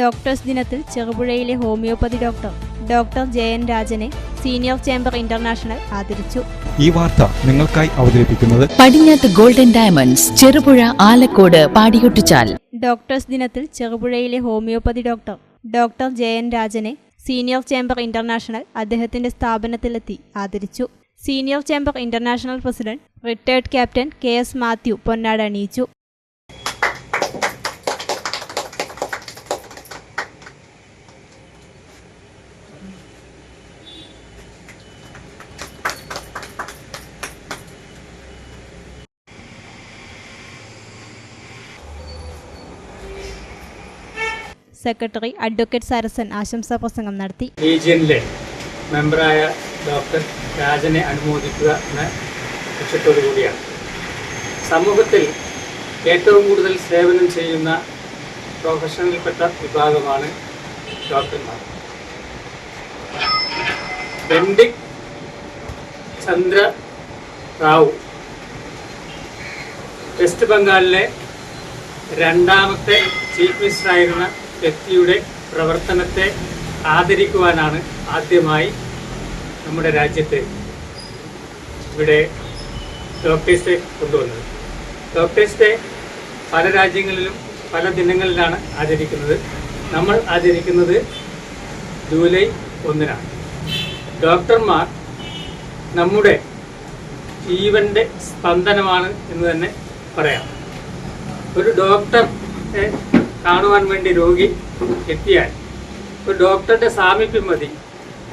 Doctors ദിനത്തിൽ ചെറുപുഴയിലെ homeopathy doctor doctor Jayan രാജനെ സീനിയർ ചേംബർ ഇന്റർനാഷണൽ ആദരിച്ചു. ഈ വാർത്ത നിങ്ങൾക്കായി അവതരിപ്പിക്കുന്നത് Padinjath golden diamonds Cherupuzha Alakode Padiyottuchal. Doctors ദിനത്തിൽ ചെറുപുഴയിലെ ഹോമിയോപ്പതി ഡോക്ടർ ഡോക്ടർ ജയൻ രാജനെ സീനിയർ ചേംബർ ഇന്റർനാഷണൽ അദ്ദേഹത്തിന്റെ സ്ഥാപനത്തിലെത്തി ആദരിച്ചു. Senior chamber international president retired captain K S Mathew പൊന്നാട് അണിയിച്ചു. സെക്രട്ടറി അഡ്വക്കേറ്റ് സരസൻ ആശംസാ പ്രസംഗം നടത്തി. റീജിയനിലെ മെമ്പറായ ഡോക്ടർ രാജനെ അനുമോദിക്കുക എന്ന ലക്ഷ്യത്തോടു കൂടിയാണ്. സമൂഹത്തിൽ ഏറ്റവും കൂടുതൽ സേവനം ചെയ്യുന്ന പ്രൊഫഷണലിൽപ്പെട്ട വിഭാഗമാണ് ഡോക്ടർമാർ. ബെൻഡിക് ചന്ദ്ര റാവു വെസ്റ്റ് ബംഗാളിലെ രണ്ടാമത്തെ ചീഫ് മിനിസ്റ്ററായിരുന്ന വ്യക്തിയുടെ പ്രവർത്തനത്തെ ആദരിക്കുവാനാണ് ആദ്യമായി നമ്മുടെ രാജ്യത്ത് ഇവിടെ ഡോക്ടേഴ്സ് ഡേ കൊണ്ടുവന്നത്. ഡോക്ടേഴ്സ് ഡേ പല രാജ്യങ്ങളിലും പല ദിനങ്ങളിലാണ് ആചരിക്കുന്നത്. നമ്മൾ ആചരിക്കുന്നത് ജൂലൈ ഒന്നിനാണ്. ഡോക്ടർമാർ നമ്മുടെ ജീവന്റെ സ്പന്ദനമാണ് എന്ന് തന്നെ പറയാം. ഒരു ഡോക്ടറെ കാണുവാൻ വേണ്ടി രോഗി എത്തിയാൽ ഒരു ഡോക്ടറുടെ സാമീപ്യം മതി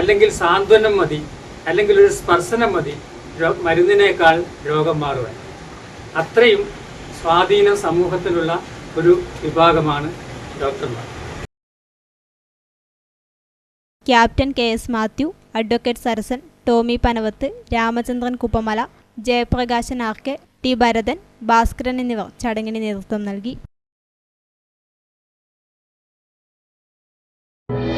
അല്ലെങ്കിൽ സാന്ത്വനം മതി അല്ലെങ്കിൽ ഒരു സ്പർശനം മതി മരുന്നിനേക്കാൾ രോഗം മാറുവാൻ. അത്രയും സ്വാധീന സമൂഹത്തിലുള്ള ഒരു വിഭാഗമാണ് ഡോക്ടർമാർ. Captain K S Mathew advocate Sarasan Tomy Panavath Ramachandran Kuppamala Jayaprakashan R K T Bharathan Bhaskaran എന്നിവർ ചടങ്ങിന് നേതൃത്വം നൽകി.